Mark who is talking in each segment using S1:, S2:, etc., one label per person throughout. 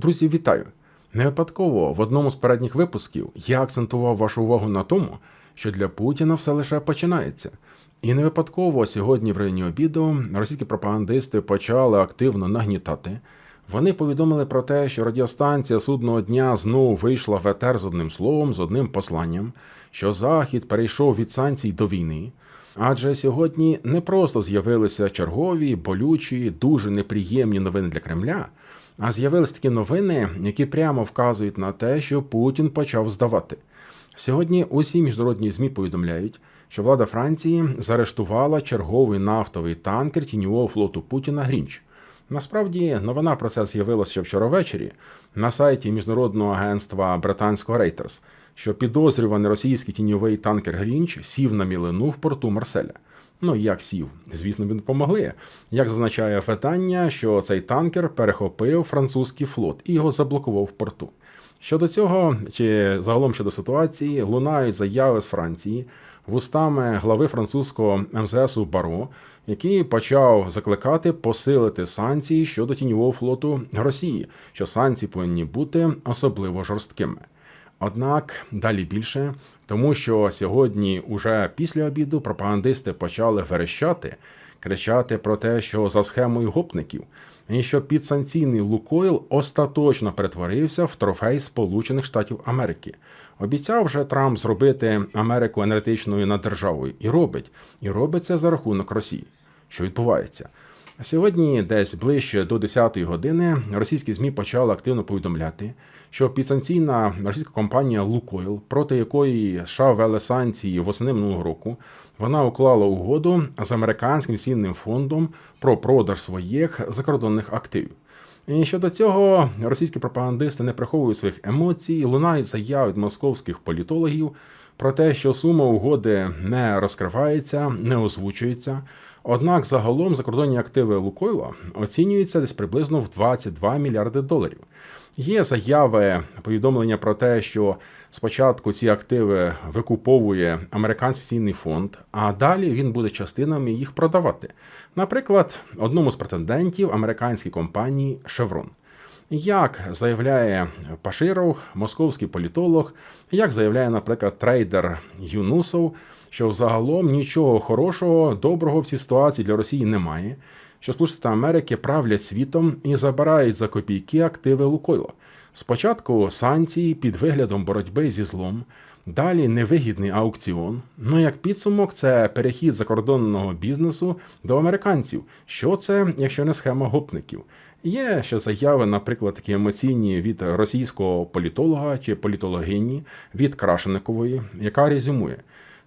S1: Друзі, вітаю! Не випадково в одному з передніх випусків я акцентував вашу увагу на тому, що для Путіна все лише починається. І не випадково сьогодні в районі обіду російські пропагандисти почали активно нагнітати. Вони повідомили про те, що радіостанція судного дня знову вийшла в етер з одним словом, з одним посланням, що Захід перейшов від санкцій до війни. Адже сьогодні не просто з'явилися чергові, болючі, дуже неприємні новини для Кремля, а з'явилися такі новини, які прямо вказують на те, що Путін почав здавати. Сьогодні усі міжнародні ЗМІ повідомляють, що влада Франції заарештувала черговий нафтовий танкер тіньового флоту Путіна Грінч. Насправді новина про це з'явилася ще вчора ввечері на сайті міжнародного агентства британського Reuters, що підозрюваний російський тіньовий танкер Грінч сів на мілину в порту Марселя. Ну як сів? Звісно, він допомогли. Як зазначає видання, що цей танкер перехопив французький флот і його заблокував в порту. Щодо цього, чи загалом щодо ситуації, лунають заяви з Франції вустами глави французького МЗСу Баро, який почав закликати посилити санкції щодо тіньового флоту Росії, що санкції повинні бути особливо жорсткими. Однак далі більше, тому що сьогодні, уже після обіду, пропагандисти почали верещати, кричати про те, що за схемою гопників, і що підсанкційний Лукойл остаточно перетворився в трофей Сполучених Штатів Америки. Обіцяв вже Трамп зробити Америку енергетичною наддержавою і робить, і робить це за рахунок Росії. Що відбувається? Сьогодні, десь ближче до 10-ї години, російські змі почали активно повідомляти, що підсанкційна російська компанія Лукойл, проти якої США ввели санкції восени минулого року, вона уклала угоду з американським цінним фондом про продаж своїх закордонних активів. І щодо цього російські пропагандисти не приховують своїх емоцій, лунають заяви московських політологів про те, що сума угоди не розкривається, не озвучується. Однак загалом закордонні активи Лукойла оцінюються десь приблизно в 22 мільярди доларів. Є заяви повідомлення про те, що спочатку ці активи викуповує американський цінний фонд, а далі він буде частинами їх продавати. Наприклад, одному з претендентів американській компанії Chevron. Як заявляє Паширов, московський політолог, як заявляє, наприклад, трейдер Юнусов, що взагалом нічого хорошого, доброго в цій ситуації для Росії немає, що Сполучені Америки правлять світом і забирають за копійки активи Лукойла. Спочатку санкції під виглядом боротьби зі злом, далі невигідний аукціон. Ну як підсумок, це перехід закордонного бізнесу до американців. Що це, якщо не схема гопників? Є ще заяви, наприклад, такі емоційні від російського політолога чи політологині від Крашеникової, яка резюмує.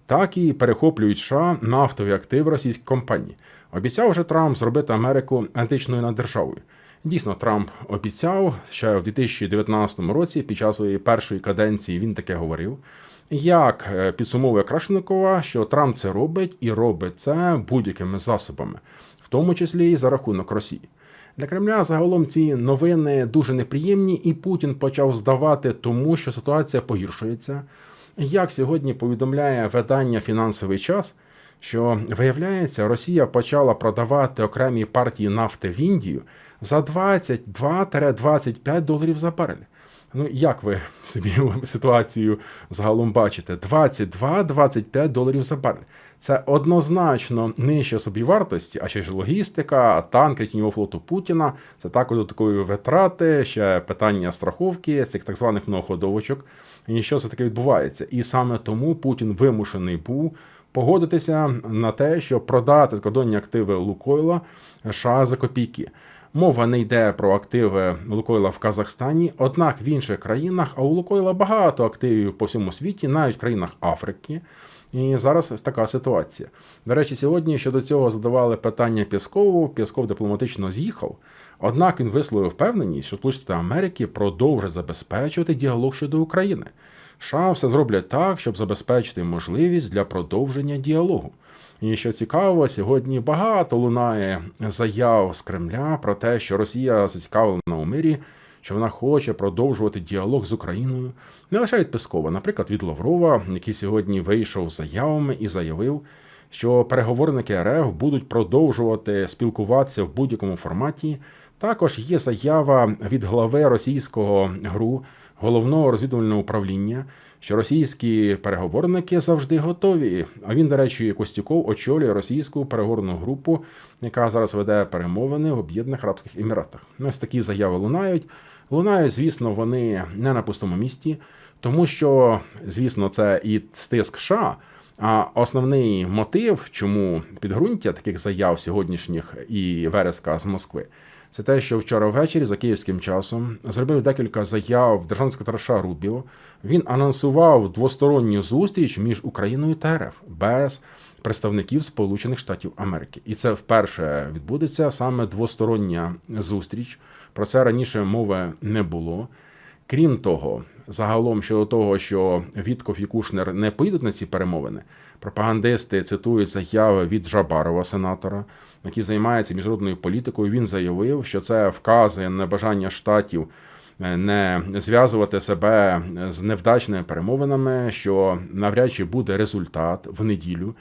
S1: Так і перехоплюють США нафтові активи російських компаній. Обіцяв вже Трамп зробити Америку античною наддержавою. Дійсно, Трамп обіцяв ще в 2019 році, під час своєї першої каденції, він таке говорив. Як е, підсумовує Крашникова, що Трамп це робить і робить це будь-якими засобами, в тому числі і за рахунок Росії. Для Кремля загалом ці новини дуже неприємні, і Путін почав здавати, тому що ситуація погіршується. Як сьогодні повідомляє видання фінансовий час, що виявляється, Росія почала продавати окремі партії нафти в Індію за 22-25 доларів за барель. Ну, як ви собі ситуацію загалом бачите? 22-25 доларів за барель. Це однозначно нижче собівартості, а ще ж логістика, танки тіньового флоту Путіна. Це також додаткові витрати, ще питання страховки, цих так званих многоходовочок. І що це таке відбувається? І саме тому Путін вимушений був. Погодитися на те, щоб продати закордонні активи Лукойла США за копійки. Мова не йде про активи Лукойла в Казахстані, однак в інших країнах, а у Лукойла багато активів по всьому світі, навіть в країнах Африки. І зараз така ситуація. До речі, сьогодні щодо цього задавали питання Піскову. Пісков дипломатично з'їхав. Однак він висловив впевненість, що Сполучені Америки продовжать забезпечувати діалог щодо України. США все зроблять так, щоб забезпечити можливість для продовження діалогу. І що цікаво, сьогодні багато лунає заяв з Кремля про те, що Росія зацікавлена у мирі, що вона хоче продовжувати діалог з Україною. Не лише від Пескова, наприклад, від Лаврова, який сьогодні вийшов з заявами і заявив, що переговорники РФ будуть продовжувати спілкуватися в будь-якому форматі Також є заява від глави російського ГРУ, головного розвідувального управління, що російські переговорники завжди готові. А він, до речі, Костюков очолює російську переговорну групу, яка зараз веде перемовини в Об'єднаних Арабських Еміратах. Ось такі заяви лунають. Лунають, звісно, вони не на пустому місці, тому що, звісно, це і стиск США. А основний мотив, чому підґрунтя таких заяв сьогоднішніх і вереска з Москви, це те, що вчора ввечері за київським часом зробив декілька заяв державний секретар Рубіо. Він анонсував двосторонню зустріч між Україною та РФ без представників Сполучених Штатів Америки, і це вперше відбудеться саме двостороння зустріч. Про це раніше мови не було. Крім того, загалом щодо того, що Вітков і Кушнер не поїдуть на ці перемовини, пропагандисти цитують заяви від Жабарова, сенатора, який займається міжнародною політикою. Він заявив, що це вказує на бажання штатів е, не зв'язувати себе з невдачними перемовинами, що навряд чи буде результат в неділю,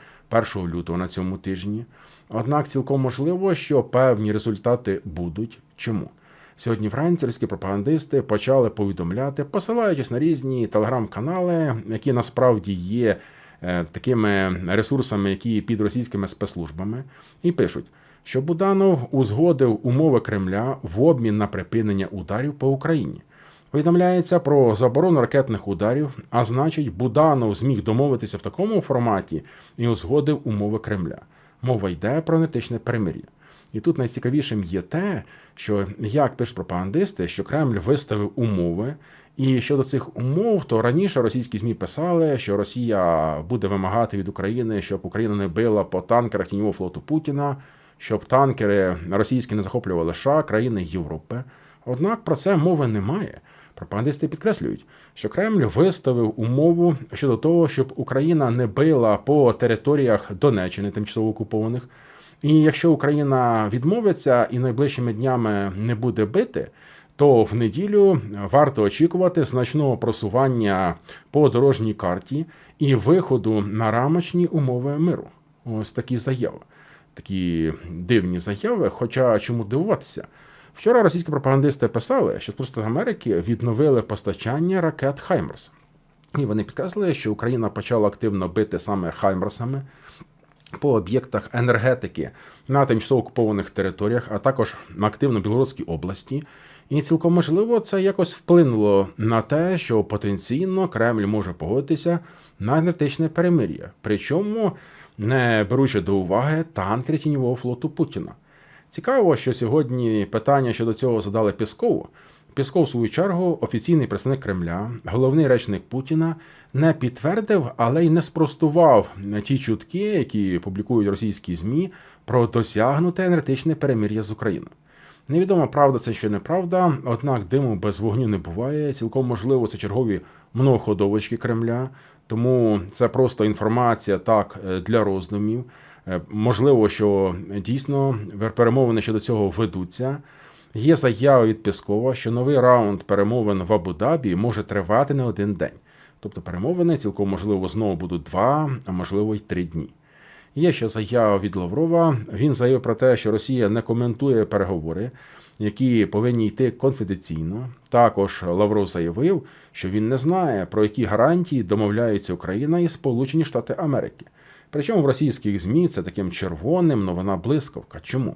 S1: 1 лютого на цьому тижні. Однак цілком можливо, що певні результати будуть. Чому? Сьогодні вранці пропагандисти почали повідомляти, посилаючись на різні телеграм-канали, які насправді є е, такими ресурсами, які під російськими спецслужбами, і пишуть, що Буданов узгодив умови Кремля в обмін на припинення ударів по Україні. Повідомляється про заборону ракетних ударів, а значить, Буданов зміг домовитися в такому форматі і узгодив умови Кремля. Мова йде про нетичне перемир'я. І тут найцікавішим є те, що як пишуть пропагандисти, що Кремль виставив умови. І щодо цих умов, то раніше російські змі писали, що Росія буде вимагати від України, щоб Україна не била по танкерах тіньового флоту Путіна, щоб танкери російські не захоплювали США, країни Європи. Однак про це мови немає. Пропагандисти підкреслюють, що Кремль виставив умову щодо того, щоб Україна не била по територіях Донеччини, тимчасово окупованих. І якщо Україна відмовиться і найближчими днями не буде бити, то в неділю варто очікувати значного просування по дорожній карті і виходу на рамочні умови миру. Ось такі заяви, такі дивні заяви. Хоча чому дивуватися? Вчора російські пропагандисти писали, що Сполучені Америки відновили постачання ракет Хаймерс. І вони підкреслили, що Україна почала активно бити саме Хаймерсами по об'єктах енергетики на тимчасово окупованих територіях, а також активно в Білоруській області. І цілком можливо це якось вплинуло на те, що потенційно Кремль може погодитися на енергетичне перемир'я, причому не беручи до уваги танкери тіньового флоту Путіна. Цікаво, що сьогодні питання щодо цього задали Піскову. Пісков, в свою чергу, офіційний представник Кремля, головний речник Путіна, не підтвердив, але й не спростував ті чутки, які публікують російські змі про досягнуте енергетичне перемир'я з Україною. Невідомо, правда це чи неправда, однак диму без вогню не буває. Цілком можливо, це чергові многоходовочки Кремля, тому це просто інформація так для роздумів. Е, можливо, що дійсно перемовини щодо цього ведуться. Є заява від Піскова, що новий раунд перемовин в Абу-Дабі може тривати не один день. Тобто перемовини цілком можливо знову будуть два, а можливо й три дні. Є ще заява від Лаврова. Він заявив про те, що Росія не коментує переговори, які повинні йти конфіденційно. Також Лавров заявив, що він не знає, про які гарантії домовляється Україна і Сполучені Штати Америки. Причому в російських ЗМІ це таким червоним новина блискавка. Чому?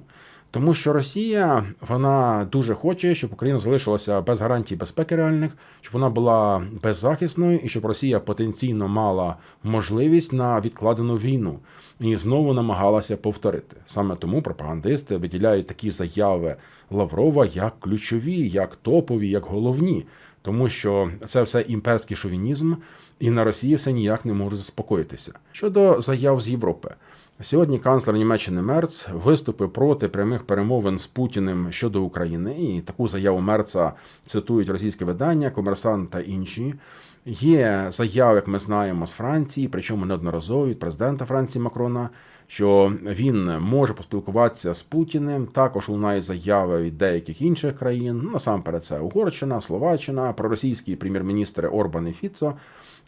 S1: Тому що Росія вона дуже хоче, щоб Україна залишилася без гарантій безпеки реальних, щоб вона була беззахисною і щоб Росія потенційно мала можливість на відкладену війну і знову намагалася повторити. Саме тому пропагандисти виділяють такі заяви Лаврова як ключові, як топові, як головні. Тому що це все імперський шовінізм, і на Росії все ніяк не може заспокоїтися. Щодо заяв з Європи, Сьогодні канцлер Німеччини Мерц виступив проти прямих перемовин з Путіним щодо України. І таку заяву Мерца цитують російське видання, комерсант та інші. Є заяви, як ми знаємо, з Франції, причому неодноразово від президента Франції Макрона, що він може поспілкуватися з Путіним. Також лунають заяви від деяких інших країн. Ну, насамперед, це Угорщина, Словаччина, проросійські прем'єр-міністри Орбан і Фіцо.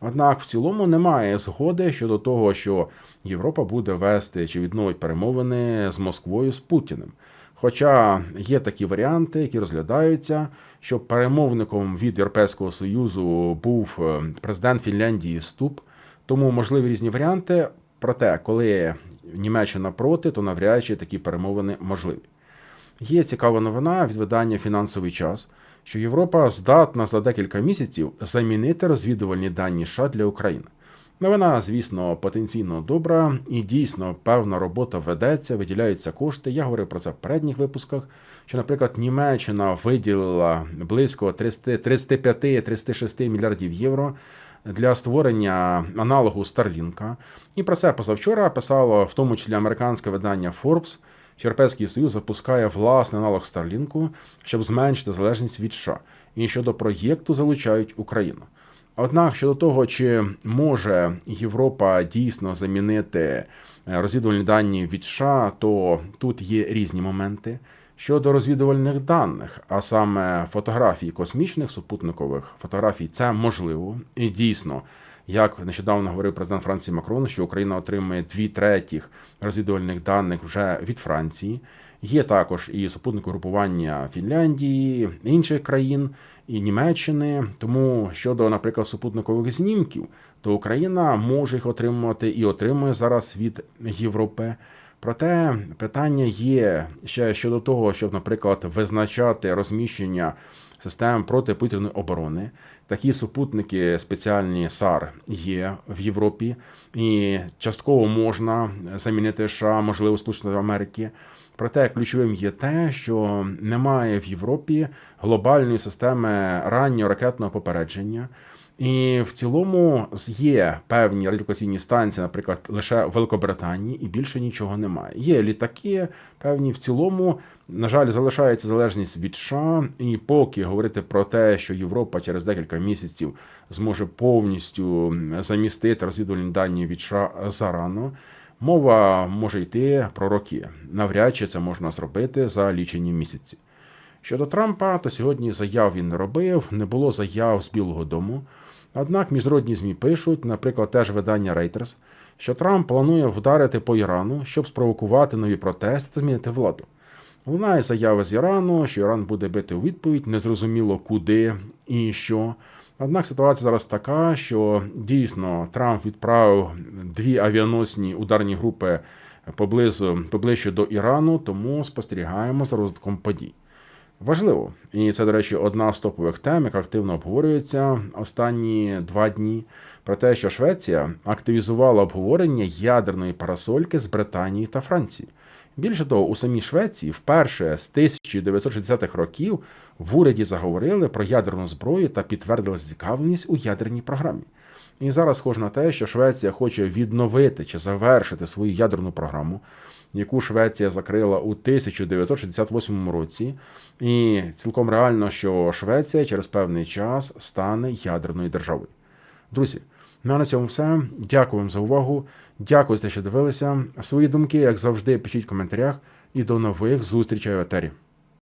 S1: Однак в цілому немає згоди щодо того, що Європа буде вести чи відновить перемовини з Москвою з Путіним. Хоча є такі варіанти, які розглядаються, щоб перемовником від Європейського Союзу був е, президент Фінляндії Ступ, тому можливі різні варіанти. Проте, коли Німеччина проти, то навряд чи такі перемовини можливі. Є цікава новина від видання Фінансовий час, що Європа здатна за декілька місяців замінити розвідувальні дані США для України. Новина, звісно, потенційно добра, і дійсно певна робота ведеться, виділяються кошти. Я говорив про це в передніх випусках. Що, наприклад, Німеччина виділила близько 35-36 мільярдів євро для створення аналогу Старлінка. І про це позавчора писало в тому числі американське видання Forbes. що Європейський Союз запускає власний аналог Старлінку, щоб зменшити залежність від США. І щодо проєкту залучають Україну. Однак щодо того, чи може Європа дійсно замінити е, розвідувальні дані від США, то тут є різні моменти. Щодо розвідувальних даних, а саме фотографій космічних супутникових фотографій, це можливо і дійсно. Як нещодавно говорив президент Франції Макрон, що Україна отримує дві третіх розвідувальних даних вже від Франції. Є також і супутникове групування Фінляндії, інших країн і Німеччини. Тому щодо, наприклад, супутникових знімків, то Україна може їх отримувати і отримує зараз від Європи. Проте питання є ще щодо того, щоб, наприклад, визначати розміщення систем протиповітряної оборони. Такі супутники спеціальні САР є в Європі, і частково можна замінити США, можливо, Сполучених Америки. Проте ключовим є те, що немає в Європі глобальної системи раннього ракетного попередження. І в цілому є певні радіолокаційні станції, наприклад, лише в Великобританії, і більше нічого немає. Є літаки, певні в цілому, на жаль, залишається залежність від США. І поки говорити про те, що Європа через декілька місяців зможе повністю замістити розвідувальні дані від США зарано. Мова може йти про роки. Навряд чи це можна зробити за лічені місяці. Щодо Трампа, то сьогодні заяв він не робив, не було заяв з Білого Дому. Однак міжнародні ЗМІ пишуть, наприклад, теж видання Reuters, що Трамп планує вдарити по Ірану, щоб спровокувати нові протести та змінити владу. Лунає заява з Ірану, що Іран буде бити у відповідь, незрозуміло куди і що. Однак ситуація зараз така, що дійсно Трамп відправив дві авіаносні ударні групи поблизу поближче до Ірану, тому спостерігаємо за розвитком подій. Важливо, і це, до речі, одна з топових тем, яка активно обговорюється останні два дні. Про те, що Швеція активізувала обговорення ядерної парасольки з Британії та Франції. Більше того, у самій Швеції вперше з 1960-х років в уряді заговорили про ядерну зброю та підтвердили зацікавленість у ядерній програмі. І зараз схоже на те, що Швеція хоче відновити чи завершити свою ядерну програму, яку Швеція закрила у 1968 році, і цілком реально, що Швеція через певний час стане ядерною державою. Друзі, ну а на цьому все. Дякую вам за увагу. Дякую за те, що дивилися. Свої думки, як завжди, пишіть в коментарях. І до нових зустрічей в етері.